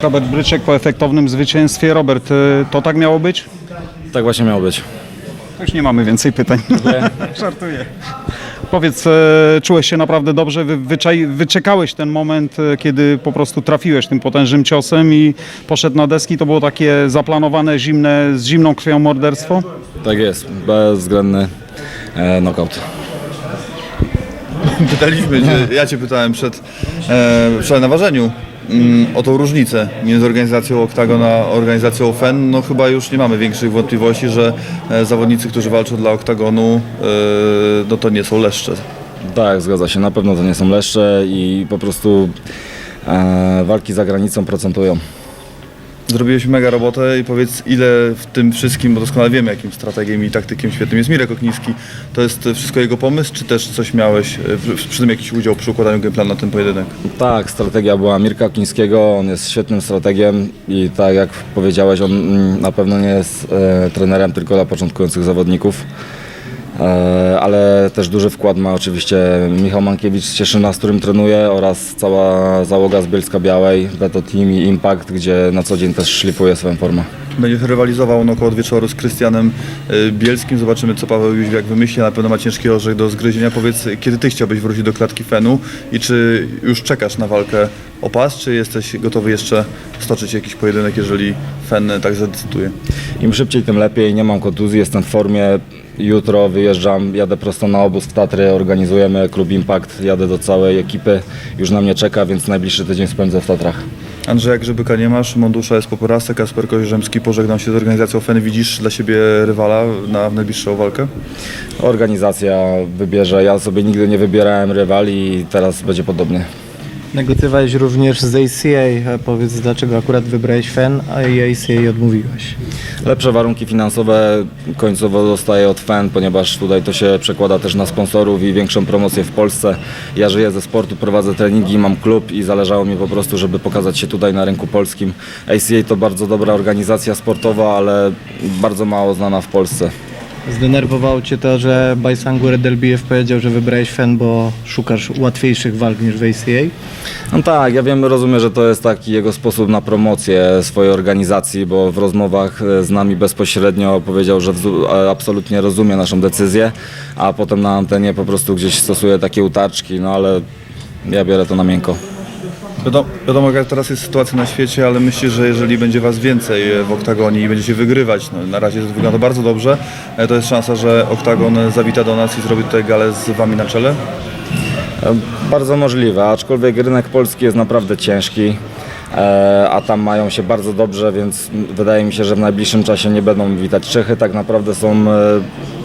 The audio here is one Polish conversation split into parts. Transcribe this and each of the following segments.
Robert Bryczek po efektownym zwycięstwie. Robert, y, to tak miało być? Tak właśnie miało być. Już nie mamy więcej pytań. Żartuję. Powiedz, e, czułeś się naprawdę dobrze, Wy, wyczai, wyczekałeś ten moment, e, kiedy po prostu trafiłeś tym potężnym ciosem i poszedł na deski. To było takie zaplanowane, zimne, z zimną krwią morderstwo? Tak jest, bezwzględny e, knockout. Pytaliśmy cię, ja Cię pytałem przed, e, przed naważeniu mm, o tą różnicę między organizacją Octagon a organizacją FEN. No chyba już nie mamy większych wątpliwości, że e, zawodnicy, którzy walczą dla Octagonu, e, no to nie są leszcze. Tak, zgadza się, na pewno to nie są leszcze i po prostu e, walki za granicą procentują. Zrobiłeś mega robotę i powiedz ile w tym wszystkim, bo doskonale wiemy jakim strategiem i taktykiem świetnym jest Mirek Okniski, to jest wszystko jego pomysł, czy też coś miałeś, e, przy tym jakiś udział przy układaniu gameplanu na ten pojedynek? Tak, strategia była Mirka Klińskiego, on jest świetnym strategiem i tak jak powiedziałeś, on mm, na pewno nie jest e, trenerem tylko dla początkujących zawodników. E, ale też duży wkład ma oczywiście Michał Mankiewicz z Cieszyna, z którym trenuję oraz cała załoga z Bielska Białej, Beto Team i Impact, gdzie na co dzień też szlifuje swoją formę. Będziesz rywalizował no, około wieczoru z Krystianem y, Bielskim. Zobaczymy, co Paweł Jóźwiak wymyśli. Na pewno ma ciężki orzech do zgryzienia. Powiedz, kiedy ty chciałbyś wrócić do klatki Fenu i czy już czekasz na walkę o pas, czy jesteś gotowy jeszcze stoczyć jakiś pojedynek, jeżeli Fen tak zadecyduje? Im szybciej, tym lepiej. Nie mam kontuzji, jestem w formie. Jutro wyjeżdżam, jadę prosto na obóz w Tatry, organizujemy klub Impact, jadę do całej ekipy. Już na mnie czeka, więc najbliższy tydzień spędzę w Tatrach. Andrzeja Grzybyka nie masz, Mondusza jest po porażce, Kasper Kozirzemski pożegnał się z organizacją Fen. Widzisz dla siebie rywala na najbliższą walkę? Organizacja wybierze, ja sobie nigdy nie wybierałem rywali i teraz będzie podobnie. Negocjowałeś również z ACA. Powiedz, dlaczego akurat wybrałeś FEN, a ACA odmówiłeś? Lepsze warunki finansowe końcowo dostaję od FEN, ponieważ tutaj to się przekłada też na sponsorów i większą promocję w Polsce. Ja żyję ze sportu, prowadzę treningi, mam klub i zależało mi po prostu, żeby pokazać się tutaj na rynku polskim. ACA to bardzo dobra organizacja sportowa, ale bardzo mało znana w Polsce. Zdenerwowało Cię to, że Bajsangur Delbiev powiedział, że wybrałeś FEN, bo szukasz łatwiejszych walk niż w ACA? No tak, ja wiem, rozumiem, że to jest taki jego sposób na promocję swojej organizacji, bo w rozmowach e, z nami bezpośrednio powiedział, że absolutnie rozumie naszą decyzję, a potem na antenie po prostu gdzieś stosuje takie utarczki, no ale ja biorę to na miękko. Wiadomo, wiadomo, teraz jest sytuacja na świecie, ale myślę, że jeżeli będzie Was więcej w oktagonie i będziecie wygrywać, no, na razie wygląda bardzo dobrze, e, to jest szansa, że oktagon zawita do nas i zrobi tutaj galę z Wami na czele. E, Bardzo możliwe, aczkolwiek rynek polski jest naprawdę ciężki, e, a tam mają się bardzo dobrze, więc wydaje mi się, że w najbliższym czasie nie będą witać Czechy. Tak naprawdę są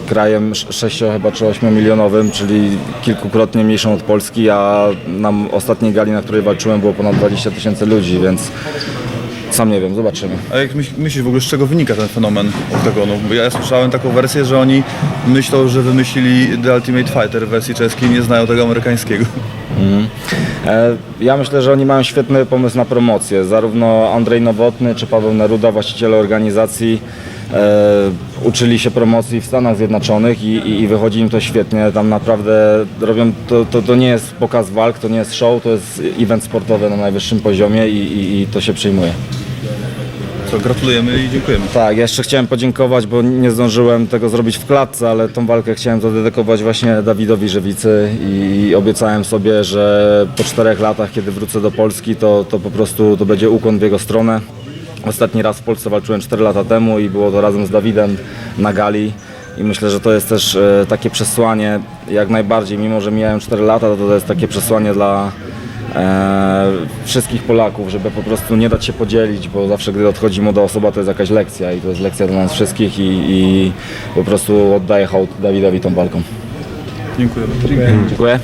krajem 6 chyba czy 8 milionowym, czyli kilkukrotnie mniejszą od Polski, a na ostatniej gali, na której walczyłem było ponad 20 tysięcy ludzi, więc sam nie wiem, zobaczymy. A jak myśl, myślisz w ogóle, z czego wynika ten fenomen oktagonu? Bo ja słyszałem taką wersję, że oni myślą, że wymyślili The Ultimate Fighter w wersji czeskiej, nie znają tego amerykańskiego. E, Ja myślę, że oni mają świetny pomysł na promocję. Zarówno Andrzej Nowotny czy Paweł Neruda, właściciele organizacji, uczyli się promocji w Stanach Zjednoczonych i, i, i wychodzi im to świetnie. Tam naprawdę robią, to, to, to nie jest pokaz walk, to nie jest show, to jest event sportowy na najwyższym poziomie i, i, i to się przyjmuje. Co, gratulujemy i dziękujemy. Tak, jeszcze chciałem podziękować, bo nie zdążyłem tego zrobić w klatce, ale tą walkę chciałem zadedykować właśnie Dawidowi Żywicy i obiecałem sobie, że po czterech latach, kiedy wrócę do Polski, to, to po prostu to będzie ukłon w jego stronę. Ostatni raz w Polsce walczyłem 4 lata temu i było to razem z Dawidem na gali. I myślę, że to jest też e, takie przesłanie, jak najbardziej, mimo że mijają 4 lata, to to jest takie przesłanie dla e, wszystkich Polaków, żeby po prostu nie dać się podzielić, bo zawsze gdy odchodzi młoda osoba, to jest jakaś lekcja i to jest lekcja dla nas wszystkich i, i po prostu oddaję hołd Dawidowi tą walką. Dziękujemy. Dziękuję.